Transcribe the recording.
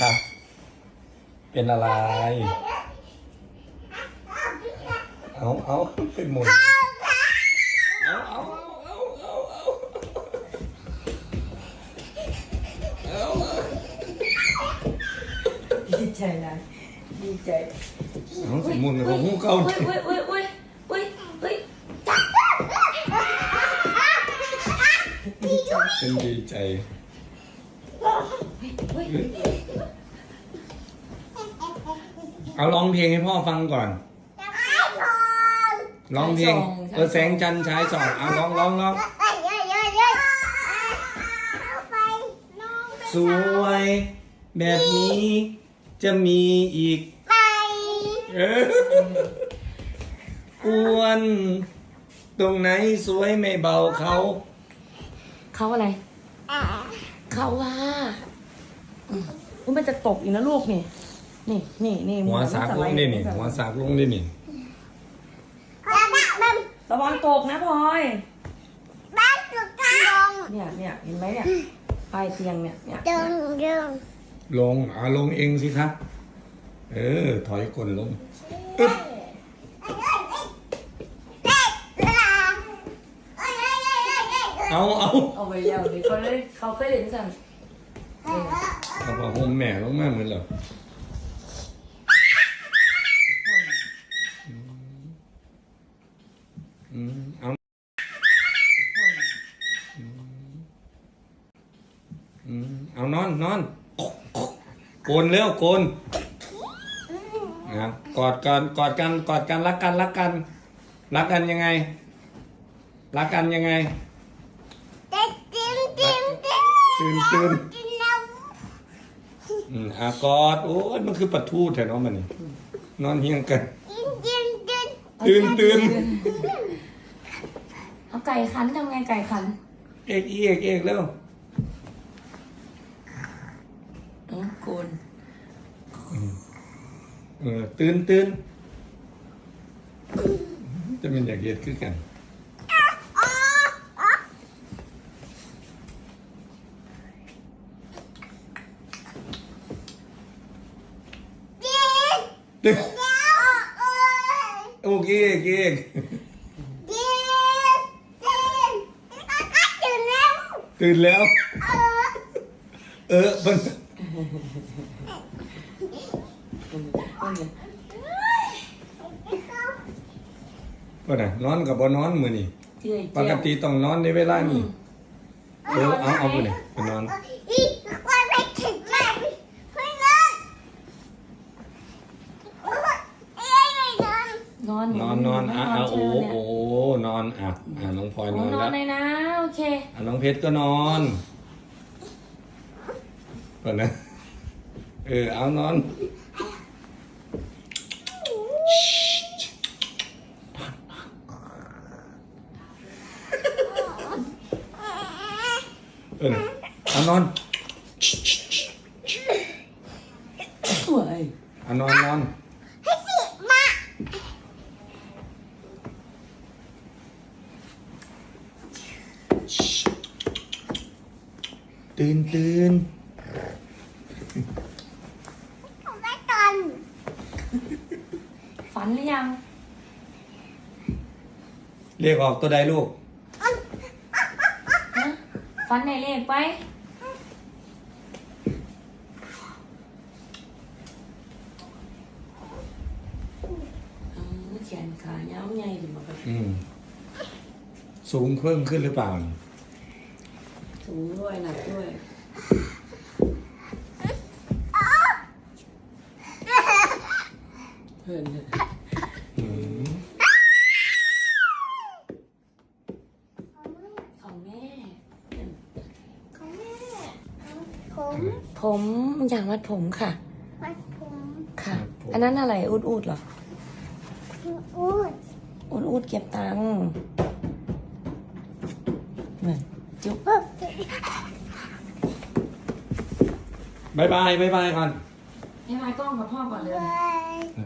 ครับ เป็นอะไร เอาเอาเป็นหมุนเอาเอาเอาเอาเอาเอาดีใจนะดีใจเอาสิหมุนของหูเก่าอุ้ยอุ้ยอุ้ยอุ้ยอุ้ยอุ้ยเป็นดีใจอุ้ย เอาร้องเพลงให้พ่อฟังก่อน ร้องเพลงเออแสงจันทร์ฉายส่องเอาร้องร้องร้องสวยแบบนี้จะมีอีกเอออ้วน ตรงไหนสวยไม่เบาเขา เขาอะไร เขาว่า อืมอุ๊ยมันจะตกอีกนะลูกนี่ นี่นี่นี่หัวสากลงนี่นี่หัวสากลงนี่นี่ระวังตกนะพลอยเนี่ยเนี่ยเห็นไหมเนี่ยปลายเตียงเนี่ยเนี่ยลงอ่าลงเองสิครับ เออ ถอยก้นลงอึ๊บเอาเอาเอาไปแล้วดิเขาเลยเขาเคยเล่นสั่น เอาผ้าห่มแม่ลงมาเหมือนเหรออืมเอาอืมเอานอนนอนโกนเร็วโกนนะครับกอดกันกอดกันกอดกันรักกันรักกัน รักกันยังไง รักกันยังไง ตื่นตื่น อืมอะกอดโอ้ยมันคือปะทูแถวน้องมันนี่นอนเฮียงกัน ตื่นตื่นเอาไก่ขันทำไงไก่ขันเอกอีเอกเอกแล้วอ๋อโกนเออตื่นตื่นจะเป็นอยากเห็ดคือกัน ตื่นโอเคเกเอกตื่นแล้ว เออมันก็นะนอนกับบนอนมือนี่ปกติต้องนอนในเวลานี้เออเอาเอาไปเลยไปนอน นอนนอนนอนอะอะใช่โอ้ไหมโอ้นอนอะอะน้องพลอยเนี่ยนอนนอแล้นวเลยนะ โอเค อะน้องเพชรก็นอนก่อนนะเออเอานอนเออเอานอนสวย เอานอนนอน ตื่นตื่นฝันหรือยังเรียกออกตัวใดลูกฮะฝันไหนเลขไป อ๋อแขนขายาวใหญ่ถึงมาแบบอืมสูงเพิ่มขึ้นหรือเปล่า สูงด้วยหนักด้วยเพื่อนเนี่ยอืมของแม่ผมอยากมัดผมค่ะค่ะ อันนั้นอะไรอูดอูดเหรออูดอูดเก็บตังค์เหมือน จุ๊บบายบายบายบายก่อนให้มายกล้องกับพ่อก่อนเลย